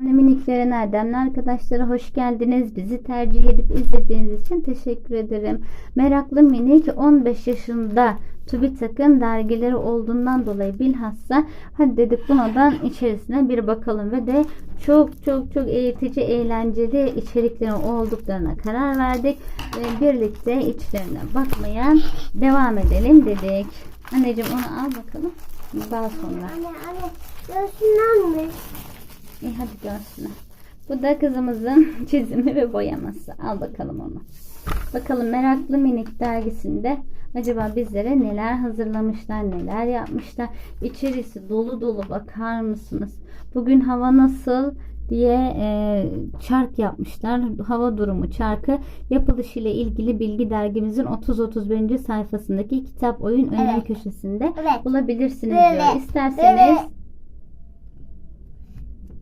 Miniklerin Erdemli arkadaşları hoş geldiniz. Bizi tercih edip izlediğiniz için teşekkür ederim. Meraklı minik 15 yaşında TÜBİTAK'ın dergileri olduğundan dolayı bilhassa hadi dedik bunadan içerisine bir bakalım ve de çok çok çok eğitici, eğlenceli içeriklerin olduklarına karar verdik. Ve birlikte içlerine bakmaya devam edelim dedik. Anneciğim onu al bakalım. Daha sonra. Anne anne göğsünden mi? İyi hadi görsünler. Bu da kızımızın çizimi ve boyaması. Al bakalım onu. Bakalım Meraklı Minik dergisinde acaba bizlere neler hazırlamışlar, neler yapmışlar. İçerisi dolu dolu bakar mısınız? Bugün hava nasıl diye e, çark yapmışlar. Hava durumu çarkı yapılış ile ilgili bilgi dergimizin 30-31. sayfasındaki kitap oyun öneri Evet. köşesinde Evet. bulabilirsiniz Böyle, diyor. İsterseniz böyle.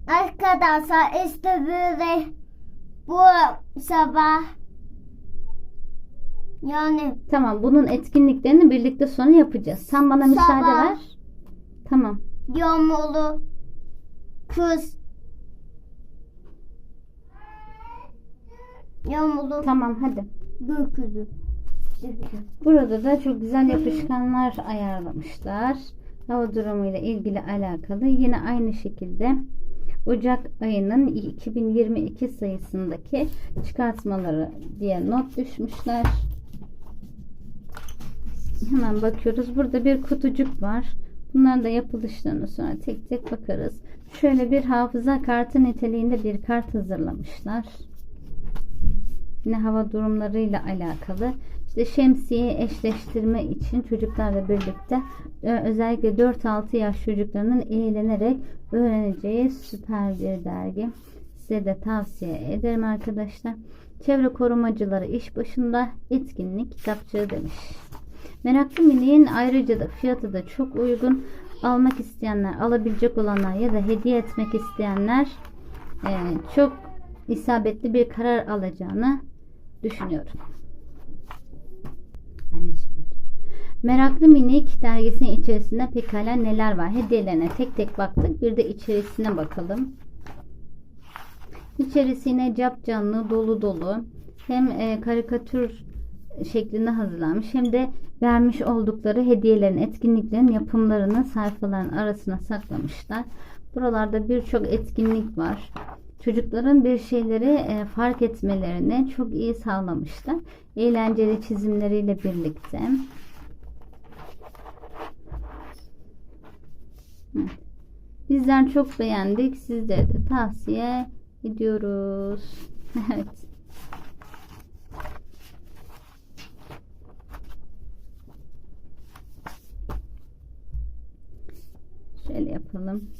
Arkadaşlar işte böyle bu sabah yani Tamam bunun etkinliklerini birlikte sonra yapacağız. Sen bana müsaade Sabah. ver. Tamam. yağmurlu kız yağmurlu Tamam hadi. gökyüzü. Burada da çok güzel yapışkanlar ayarlamışlar. Hava durumuyla ilgili alakalı. Yine aynı şekilde Ocak ayının 2022 sayısındaki çıkartmaları diye not düşmüşler. Hemen bakıyoruz. Burada bir kutucuk var. Bunların da yapılışlarını sonra tek tek bakarız. Şöyle bir hafıza kartı niteliğinde bir kart hazırlamışlar. Yine hava durumlarıyla alakalı. İşte şemsiye eşleştirme için çocuklarla birlikte e, özellikle 4-6 yaş çocuklarının eğlenerek öğreneceği süper bir dergi. Size de tavsiye ederim arkadaşlar. Çevre korumacıları iş başında etkinlik kitapçığı demiş. Meraklı Mini'nin ayrıca da fiyatı da çok uygun. Almak isteyenler, alabilecek olanlar ya da hediye etmek isteyenler e, çok isabetli bir karar alacağını düşünüyorum. Meraklı Minik dergisinin içerisinde pekala neler var? Hediyelerine tek tek baktık. Bir de içerisine bakalım. İçerisine cap canlı, dolu dolu. Hem e, karikatür şeklinde hazırlanmış hem de vermiş oldukları hediyelerin, etkinliklerin yapımlarını sayfaların arasına saklamışlar. Buralarda birçok etkinlik var. Çocukların bir şeyleri e, fark etmelerini çok iyi sağlamışlar. Eğlenceli çizimleriyle birlikte. Bizler çok beğendik. Sizlere de tavsiye ediyoruz. Evet. Şöyle yapalım.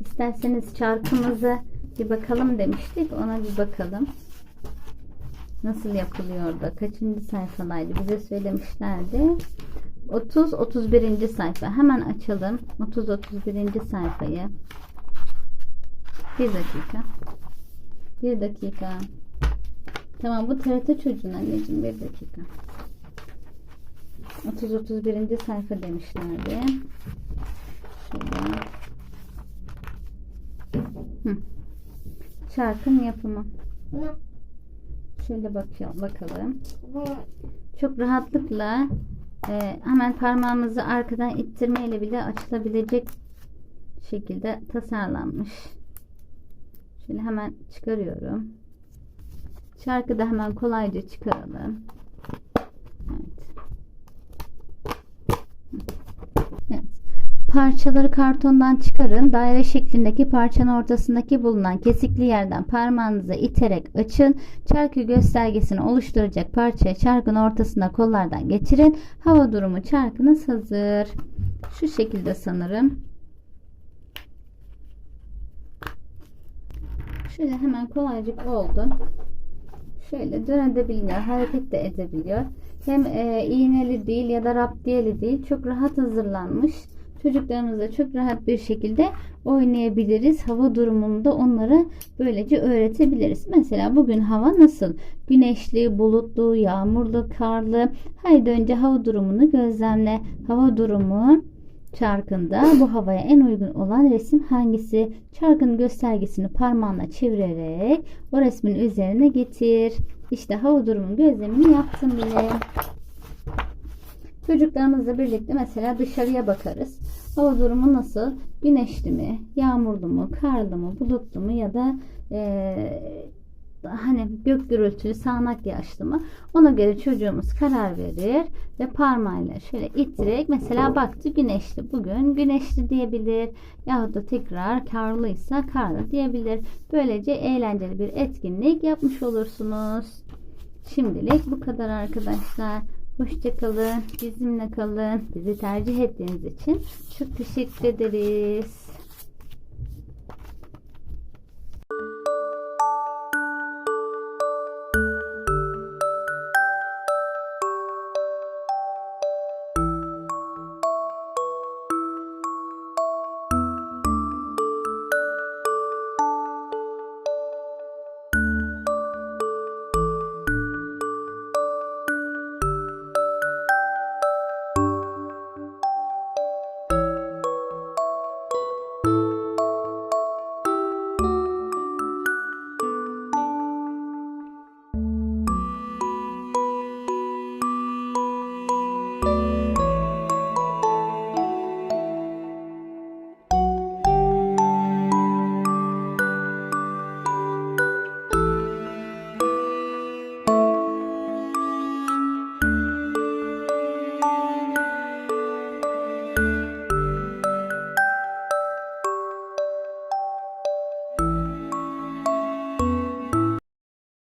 İsterseniz çarkımıza bir bakalım demiştik. Ona bir bakalım. Nasıl yapılıyor da kaçıncı sayfadaydı bize söylemişlerdi. 30 31. sayfa. Hemen açalım. 30 31. sayfayı. Bir dakika. Bir dakika. Tamam bu TRT çocuğun anneciğim bir dakika. 30 31. sayfa demişlerdi. Şöyle. Hı. Çarkın yapımı. Şöyle bakıyor, bakalım. Çok rahatlıkla e, hemen parmağımızı arkadan ittirmeyle bile açılabilecek şekilde tasarlanmış. Şöyle hemen çıkarıyorum. Çarkı da hemen kolayca çıkaralım. Evet. Evet. Parçaları kartondan çıkarın. Daire şeklindeki parçanın ortasındaki bulunan kesikli yerden parmağınızı iterek açın. Çarkı göstergesini oluşturacak parçayı çarkın ortasına kollardan geçirin. Hava durumu çarkınız hazır. Şu şekilde sanırım. Şöyle hemen kolaycık oldu. Şöyle dönebiliyor, hareket de edebiliyor. Hem e, iğneli değil ya da raptiyeli değil. Çok rahat hazırlanmış. Çocuklarımızla çok rahat bir şekilde oynayabiliriz. Hava durumunda onlara böylece öğretebiliriz. Mesela bugün hava nasıl? Güneşli, bulutlu, yağmurlu, karlı. Haydi önce hava durumunu gözlemle. Hava durumu Çarkında bu havaya en uygun olan resim hangisi? Çarkın göstergesini parmağınla çevirerek o resmin üzerine getir. İşte hava durumun gözlemini yaptım bile. Çocuklarımızla birlikte mesela dışarıya bakarız. Hava durumu nasıl? Güneşli mi? Yağmurlu mu? Karlı mı? Bulutlu mu? Ya da eee, hani gök gürültülü sağanak yağışlı mı? Ona göre çocuğumuz karar verir ve parmağıyla şöyle ittirerek mesela baktı güneşli bugün güneşli diyebilir yahut da tekrar karlıysa karlı diyebilir. Böylece eğlenceli bir etkinlik yapmış olursunuz. Şimdilik bu kadar arkadaşlar. Hoşçakalın. Bizimle kalın. Bizi tercih ettiğiniz için çok teşekkür ederiz.